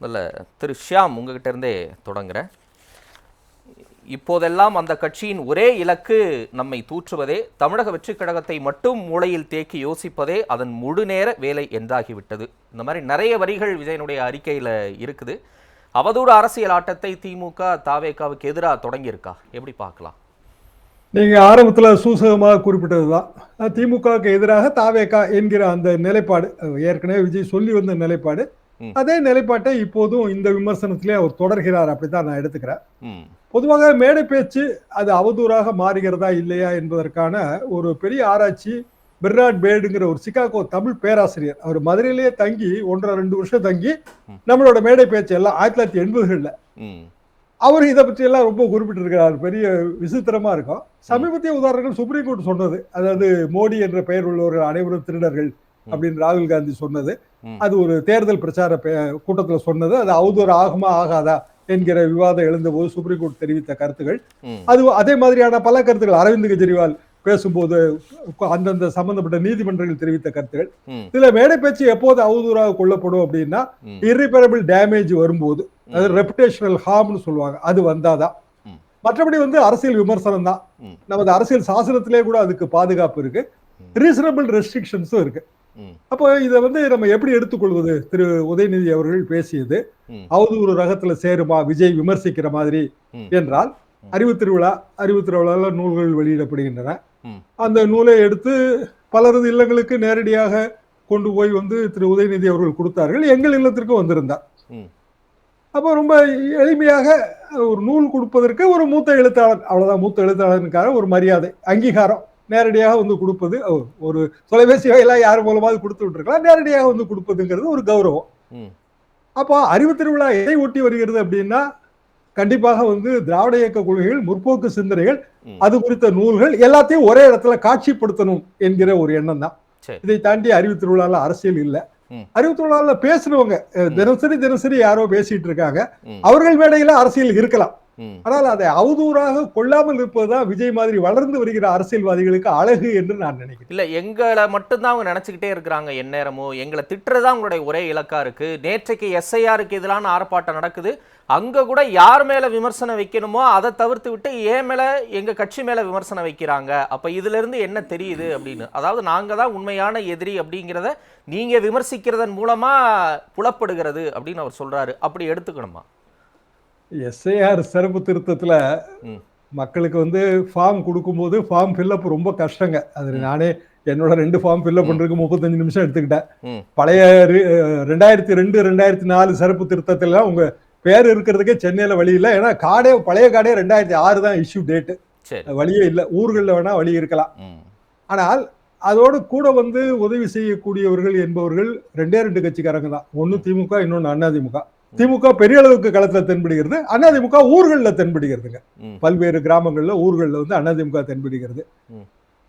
முதல்ல திரு ஷியாம் உங்ககிட்ட இருந்தே தொடங்குறேன். இப்போதெல்லாம் அந்த கட்சியின் ஒரே இலக்கு நம்மை தூற்றுவதே தமிழக வெற்றிக் கழகத்தை மட்டும் மூளையில் தேக்கி யோசிப்பதே அதன் முழு நேர வேலை என்றாகிவிட்டது. இந்த மாதிரி நிறைய வரிகள் விஜயனுடைய அறிக்கையில் இருக்குது. அவதூறு அரசியல் ஆட்டத்தை திமுக தாவேக்காவுக்கு எதிராக தொடங்கியிருக்கா? எப்படி பார்க்கலாம்? நீங்கள் ஆரம்பத்தில் சூசகமாக குறிப்பிட்டது தான் திமுகவுக்கு எதிராக தாவேகா என்கிற அந்த நிலைப்பாடு ஏற்கனவே விஜய் சொல்லி வந்த நிலைப்பாடு. அதே நிலைப்பாட்டை இப்போதும் இந்த விமர்சனத்திலே அவர் தொடர்கிறார் அப்படித்தான் நான் எடுத்துக்கிறேன். பொதுவாக மேடை பேச்சு அது அவதூறாக மாறுகிறதா இல்லையா என்பதற்கான ஒரு பெரிய ஆராய்ச்சி பெர்னாட் பேடுங்கிற ஒரு சிகாகோ தமிழ் பேராசிரியர். அவர் மதுரையிலேயே தங்கி ஒன்றரை ரெண்டு வருஷம் தங்கி நம்மளோட மேடை பேச்சு எல்லாம் ஆயிரத்தி தொள்ளாயிரத்தி எண்பதுகளில். அவர் இதை பற்றி எல்லாம் ரொம்ப குறிப்பிட்டிருக்கிறார். பெரிய விசித்திரமா இருக்கும். சமீபத்திய உதாரணங்கள் சுப்ரீம் கோர்ட் சொன்னது. அதாவது மோடி என்ற பெயர் உள்ளவர்கள் அனைவரும் திருடர்கள். அப்படின்னு ராகுல் காந்தி சொன்னது. அது ஒரு தேர்தல் பிரச்சார கூட்டத்துல சொன்னது. அது அவதூறு ஆகுமா ஆகாதா என்கிற விவாதம் எழுந்தபோது சுப்ரீம் கோர்ட் தெரிவித்த கருத்துகள். அது அதே மாதிரியான பல கருத்துக்கள் அரவிந்த் கெஜ்ரிவால் பேசும்போது அந்தந்த சம்பந்தப்பட்ட நீதிமன்றங்கள் தெரிவித்த கருத்துகள். இதுல மேடை பேச்சு எப்போது அவதூறாக கொள்ளப்படும் அப்படின்னா irreparable டேமேஜ் வரும்போது அது ரெப்புடேஷனல் ஹார்ம்னு சொல்லுவாங்க. அது வந்தாதான். மற்றபடி வந்து அரசியல் விமர்சனம் தான். நமது அரசியல் சாசனத்திலே கூட அதுக்கு பாதுகாப்பு இருக்கு. ரீசனபிள் ரெஸ்ட்ரிக்ஷன்ஸும் இருக்கு. அப்போ இதை வந்து நம்ம எப்படி எடுத்துக்கொள்வது? திரு உதயநிதி அவர்கள் பேசியது ம். அவதூறு ரகத்துல சேருமா விஜய் விமர்சிக்கிற மாதிரி. என்றால் அறிவு திருவிழா அறிவு திருவிழாவில் நூல்கள் வெளியிடப்படுகின்றன. அந்த நூலை எடுத்து பலரது இல்லங்களுக்கு நேரடியாக கொண்டு போய் வந்து திரு உதயநிதி அவர்கள் கொடுத்தார்கள். எங்கள் இல்லத்திற்கும் வந்திருந்தார். அப்போ ரொம்ப எளிமையாக ஒரு நூல் கொடுப்பதற்கு ஒரு மூத்த எழுத்தாளர் அவ்வளவுதான் மூத்த எழுத்தாளருக்காக ஒரு மரியாதை அங்கீகாரம். நேரடியாக வந்து கொடுப்பது ஒரு தொலைபேசி வாயிலாக யார் மூலமாவது கொடுத்து விட்டுருக்கலாம். நேரடியாக வந்து கொடுப்பதுங்கிறது ஒரு கௌரவம். அப்போ அறிவு திருவிழா எதை ஒட்டி வருகிறது அப்படின்னா கண்டிப்பாக வந்து திராவிட இயக்க கொள்கைகள் முற்போக்கு சிந்தனைகள். அது குறித்த நூல்கள் எல்லாத்தையும் ஒரே இடத்துல காட்சிப்படுத்தணும் என்கிற ஒரு எண்ணம் தான். இதை தாண்டி அறிவு திருவிழால அரசியல் இல்ல. அறிவு திருவிழால பேசுனவங்க தினசரி தினசரி யாரோ பேசிட்டு இருக்காங்க. அவர்கள் மேடையில அரசியல் இருக்கலாம். ஆனால் அதை அவதூறாக கொள்ளாமல் இருப்பதுதான் விஜய் மாதிரி வளர்ந்து வருகிற அரசியல்வாதிகளுக்கு அழகு என்று நான் நினைக்கிறேன். இல்ல எங்களை மட்டும்தான் அவங்க நினைச்சுக்கிட்டே இருக்கிறாங்க எந்நேரமும் எங்களை திட்டுறதா உங்களுடைய ஒரே இலக்கா இருக்கு. நேற்றைக்கு எஸ்ஐஆருக்கு எதிரான ஆர்ப்பாட்டம் நடக்குது. அங்க கூட யார் மேல விமர்சனம் வைக்கணுமோ அதை தவிர்த்து விட்டு ஏன் மேல எங்க கட்சி மேல விமர்சனம் வைக்கிறாங்க. அப்ப இதுல இருந்து என்ன தெரியுது அப்படின்னு. அதாவது நாங்க தான் உண்மையான எதிரி அப்படிங்கிறத நீங்க விமர்சிக்கிறதன் மூலமா புலப்படுகிறது அப்படின்னு அவர் சொல்றாரு. அப்படி எடுத்துக்கணுமா? எஸ்ஐஆர் சிறப்பு திருத்தத்துல. மக்களுக்கு வந்து ஃபார்ம் கொடுக்கும்போது ஃபார்ம் ஃபில்அப் ரொம்ப கஷ்டங்க. அது நானே என்னோட ரெண்டு ஃபார்ம் ஃபில்அப் பண்றதுக்கு முப்பத்தஞ்சு நிமிஷம் எடுத்துக்கிட்டேன். பழைய ரெண்டாயிரத்தி ரெண்டு ரெண்டாயிரத்தி நாலு சிறப்பு திருத்தத்துல உங்க பேர் இருக்கிறதுக்கே சென்னையில வழி இல்லை. ஏன்னா காடே பழைய காடே ரெண்டாயிரத்தி ஆறு தான் இஷ்யூ டேட்டு வழியே இல்லை. ஊர்களில் வேணா வழி இருக்கலாம். ஆனால் அதோடு கூட வந்து உதவி செய்யக்கூடியவர்கள் என்பவர்கள் ரெண்டே ரெண்டு கட்சிக்காரங்க தான். ஒன்னு திமுக இன்னொன்னு அதிமுக திமுக பெரிய அளவுக்கு களத்துல தென்படுகிறது. அதிமுக ஊர்களில் தென்படுகிறதுங்க. பல்வேறு கிராமங்கள்ல ஊர்களில் வந்து அதிமுக தென்படுகிறது.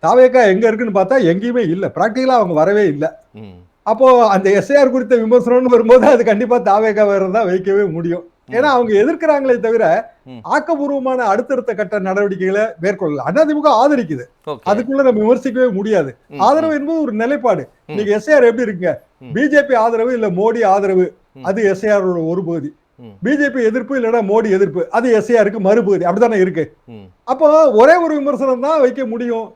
தாவேக்கா எங்க இருக்குன்னு பார்த்தா எங்கேயுமே இல்லை. பிராக்டிகலா அவங்க வரவே இல்லை. அப்போ அந்த எஸ்ஐஆர் குறித்த விமர்சனம்னு வரும்போது அது கண்டிப்பா தாவேக்கா வேற தான் வைக்கவே முடியும். ஏன்னா அவங்க எதிர்க்கிறாங்களே தவிர. ஆக்கப்பூர்வமான அடுத்தடுத்த கட்ட நடவடிக்கைகளை மேற்கொள்ளல. அதிமுக ஆதரிக்குது. அதுக்குள்ள நம்ம விமர்சிக்கவே முடியாது. ஆதரவு என்பது ஒரு நிலைப்பாடு. இன்னைக்கு எஸ்ஐஆர் எப்படி இருக்குங்க. பிஜேபி ஆதரவு இல்ல மோடி ஆதரவு. அது எஸ்ஐஆர் ஒரு பகுதி. பிஜேபி எதிர்ப்பு இல்லைன்னா மோடி எதிர்ப்பு. அது எஸ்ஐஆருக்கு மறுபகுதி. அப்படித்தானே இருக்கு? அப்போ ஒரே ஒரு விமர்சனம் தான் வைக்க முடியும்.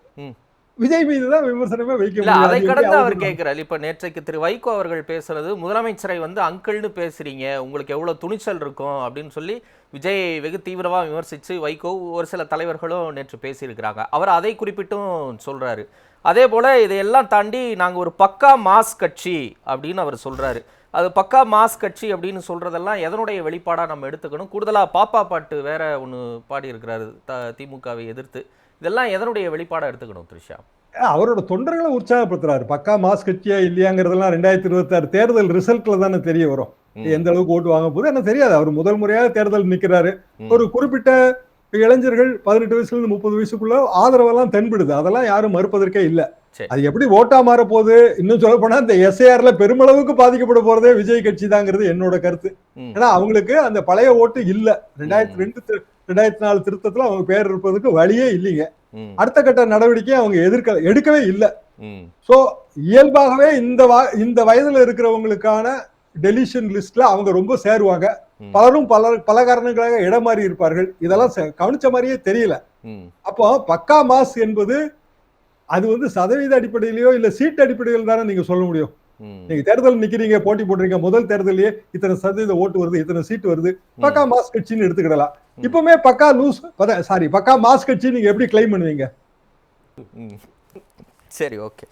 விஜய் மீது தான் விமர்சனமே வைக்க முடியும். அதை கடந்து அவர்? கேட்கிறார் இப்ப நேற்றைக்கு திரு வைகோ அவர்கள் பேசுறது முதலமைச்சரை வந்து அங்கிள்னு பேசுறீங்க உங்களுக்கு எவ்வளவு துணிச்சல் இருக்கும் அப்படின்னு சொல்லி விஜய் வெகு தீவிரமா விமர்சிச்சு வைகோ ஒரு சில தலைவர்களும் நேற்று பேசியிருக்கிறாங்க. அவர் அதை குறிப்பிட்டும் சொல்றாரு. அதே போல இதையெல்லாம் தாண்டி நாங்க ஒரு பக்கா மாஸ் கட்சி அப்படின்னு அவர் சொல்றாரு. அது பக்கா மாஸ் கட்சி அப்படின்னு சொல்றதெல்லாம் எதனுடைய வெளிப்பாடா நம்ம எடுத்துக்கணும்? கூடுதலா பாப்பா பாட்டு வேற ஒன்று பாடி இருக்கிறாரு த திமுகவை எதிர்த்து. இதெல்லாம் எதனுடைய வெளிப்பாடா எடுத்துக்கணும் த்ரிஷா? அவரோட தொண்டர்களை உற்சாகப்படுத்துறாரு. பக்கா மாஸ் கட்சியா இல்லையாங்கிறதெல்லாம் ரெண்டாயிரத்தி இருபத்தி ஆறு தேர்தல் ரிசல்ட்ல தானே தெரிய வரும். எந்த அளவுக்கு ஓட்டு வாங்க போகுது எனக்கு தெரியாது. அவர் முதல் முறையாக தேர்தல் நிக்கிறாரு. ம். ஒரு குறிப்பிட்ட இளைஞர்கள் பதினெட்டு வயசுல இருந்து முப்பது வயசுக்குள்ள ஆதரவெல்லாம் தென்படுது. அதெல்லாம் யாரும் மறுப்பதற்கே இல்ல. அது எப்படி ஓட்டா மாற போகுது? இன்னும் சொல்ல போனா இந்த எஸ்ஏஆர்ல பெருமளவுக்கு பாதிக்கப்பட போறதே விஜய் கட்சி தாங்கிறது என்னோட கருத்து. ஏன்னா அவங்களுக்கு அந்த பழைய ஓட்டு இல்ல. ரெண்டாயிரத்தி ரெண்டு ரெண்டாயிரத்தி நாலு திருத்தத்துல அவங்க பேர் இருப்பதுக்கு வழியே இல்லைங்க. அடுத்த கட்ட நடவடிக்கையை அவங்க எதிர்க்க எடுக்கவே இல்லை. சோ இயல்பாகவே இந்த இந்த வயதுல இருக்கிறவங்களுக்கான டெலிஷன் லிஸ்ட்ல அவங்க ரொம்ப சேருவாங்க. பலரும் பல பல காரணங்களாக இடம் மாறி இருப்பார்கள். இதெல்லாம் கவனிச்ச மாதிரியே தெரியல. அப்போ பக்கா மாஸ் என்பது அது வந்து சதவீத அடிப்படையிலயோ இல்ல சீட் அடிப்படையில் தானே நீங்க சொல்ல முடியும். நீங்க தேர்தல் நிக்கிறீங்க போட்டி போடுறீங்க முதல் தேர்தலிலேயே இத்தனை சதவீத ஓட்டு வருது இத்தனை சீட் வருது. பக்கா மாஸ் கட்சின்னு எடுத்துக்கிடலாம். இப்பவுமே பக்கா லூஸ் சாரி பக்கா மாஸ் கட்சி நீங்க எப்படி கிளைம் பண்ணுவீங்க. சரி ஓகே